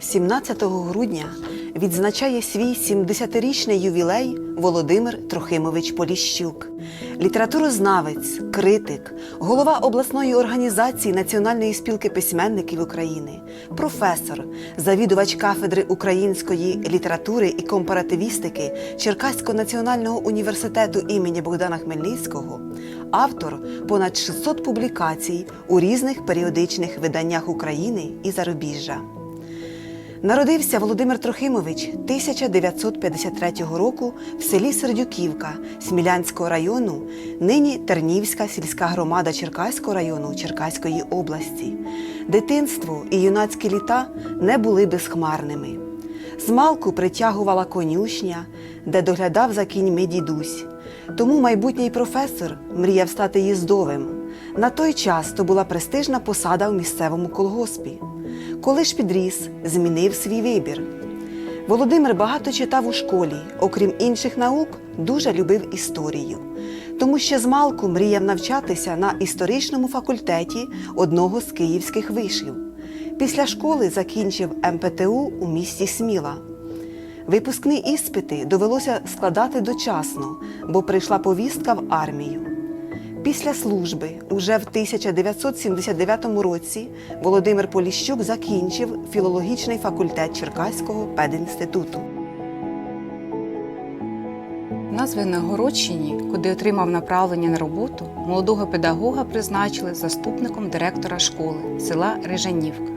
17 грудня відзначає свій 70-річний ювілей Володимир Трохимович Поліщук, літературознавець, критик, голова обласної організації Національної спілки письменників України, професор, завідувач кафедри української літератури і компаративістики Черкаського національного університету імені Богдана Хмельницького, автор понад 600 публікацій у різних періодичних виданнях України і зарубіжжя. Народився Володимир Трохимович 1953 року в селі Сердюківка Смілянського району, нині Тернівська сільська громада Черкаського району Черкаської області. Дитинство і юнацькі літа не були безхмарними. Змалку притягувала конюшня, де доглядав за кіньми дідусь. Тому майбутній професор мріяв стати їздовим. На той час то була престижна посада в місцевому колгоспі. Коли ж підріс, змінив свій вибір. Володимир багато читав у школі, окрім інших наук, дуже любив історію. Тому ще змалку мріяв навчатися на історичному факультеті одного з київських вишів. Після школи закінчив МПТУ у місті Сміла. Випускні іспити довелося складати дочасно, бо прийшла повістка в армію. Після служби, уже в 1979 році, Володимир Поліщук закінчив філологічний факультет Черкаського пединституту. На Звенигородщині, куди отримав направлення на роботу, молодого педагога призначили заступником директора школи села Рижанівка,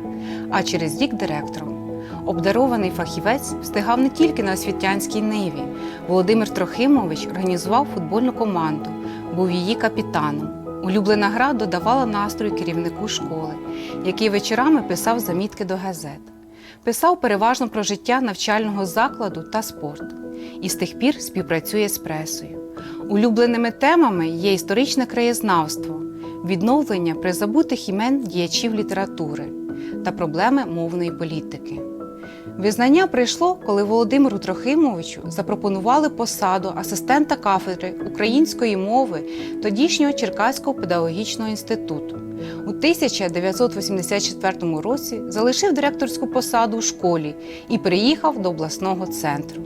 а через рік директором. Обдарований фахівець встигав не тільки на освітянській ниві. Володимир Трохимович організував футбольну команду, був її капітаном. Улюблена гра додавала настрою керівнику школи, який вечорами писав замітки до газет. Писав переважно про життя навчального закладу та спорт і з тих пір співпрацює з пресою. Улюбленими темами є історичне краєзнавство, відновлення призабутих імен діячів літератури та проблеми мовної політики. Визнання прийшло, коли Володимиру Трохимовичу запропонували посаду асистента кафедри української мови тодішнього Черкаського педагогічного інституту. У 1984 році залишив директорську посаду у школі і переїхав до обласного центру.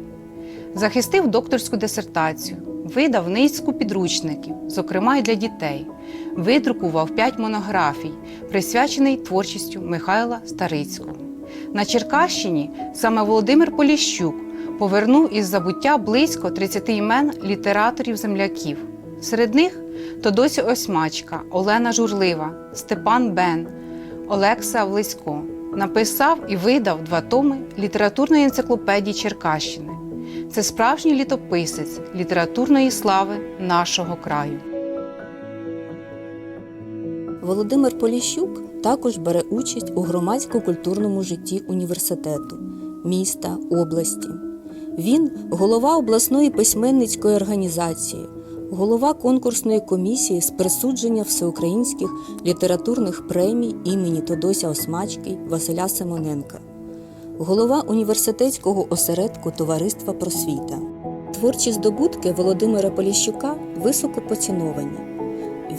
Захистив докторську дисертацію, видав низку підручників, зокрема й для дітей. Видрукував п'ять монографій, присвячений творчістю Михайла Старицького. На Черкащині саме Володимир Поліщук повернув із забуття близько 30 імен літераторів-земляків. Серед них Тодосі Осьмачка, Олена Журлива, Степан Бен, Олекса Влисько. Написав і видав два томи літературної енциклопедії Черкащини. Це справжній літописець літературної слави нашого краю. Володимир Поліщук також бере участь у громадсько-культурному житті університету, міста, області. Він голова обласної письменницької організації, голова конкурсної комісії з присудження всеукраїнських літературних премій імені Тодося Осмачки Василя Симоненка, голова університетського осередку Товариства просвіта. Творчі здобутки Володимира Поліщука високо поціновані.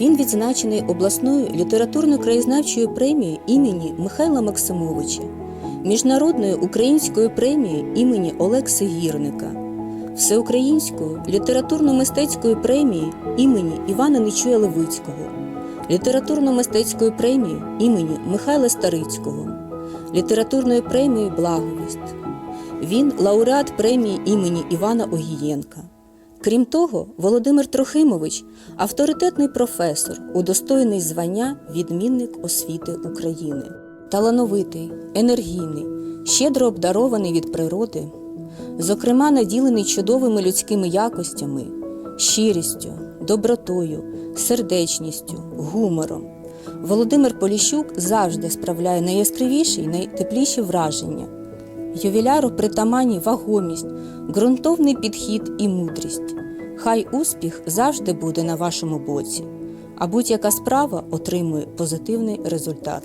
Він відзначений обласною літературно-краєзнавчою премією імені Михайла Максимовича, міжнародною українською премією імені Олекси Гірника, всеукраїнською літературно-мистецькою премією імені Івана Нечуя Левицького, літературно-мистецькою премією імені Михайла Старицького, літературною премією Благовість. Він лауреат премії імені Івана Огієнка. Крім того, Володимир Трохимович авторитетний професор, удостоєний звання відмінник освіти України. Талановитий, енергійний, щедро обдарований від природи, зокрема наділений чудовими людськими якостями, щирістю, добротою, сердечністю, гумором. Володимир Поліщук завжди справляє найяскравіші й найтепліші враження. Ювіляру притаманні вагомість, ґрунтовний підхід і мудрість. Хай успіх завжди буде на вашому боці, а будь-яка справа отримує позитивний результат.